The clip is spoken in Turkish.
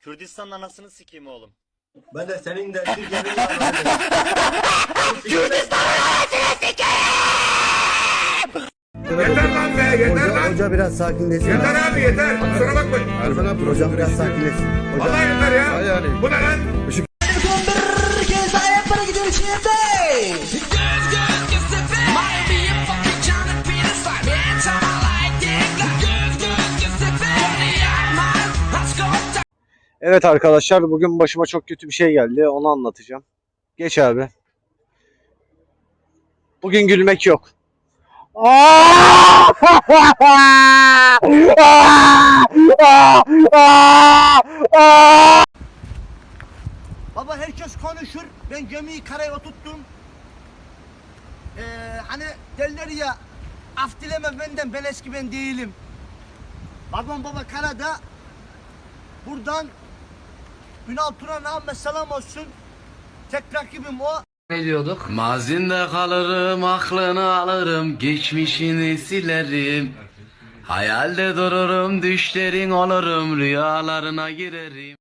Kürdistan'ın anasını sikeyim oğlum. Ben de senin de Türkiye'nin anasını. Yeter lan be yeter Hoca, lan. hoca biraz sakinleşsin. Yeter abi yeter. Kusura bakmayın. Erfen abi Hocam biraz sakinleşsin. Hocam. Vallahi yeter ya. Hay yani. Bu ne lan? Evet arkadaşlar bugün başıma çok kötü bir şey geldi. Onu anlatacağım. Geç abi. Bugün gülmek yok. Baba herkes konuşur. Ben gemiyi karaya oturttum. Ee, hani derler ya af dileme benden ben eski ben değilim. Babam baba karada buradan Ünal Turan Ahmet selam olsun. Tek rakibim o. Ne diyorduk? Mazinde kalırım, aklını alırım, geçmişini silerim. Hayalde dururum, düşlerin olurum, rüyalarına girerim.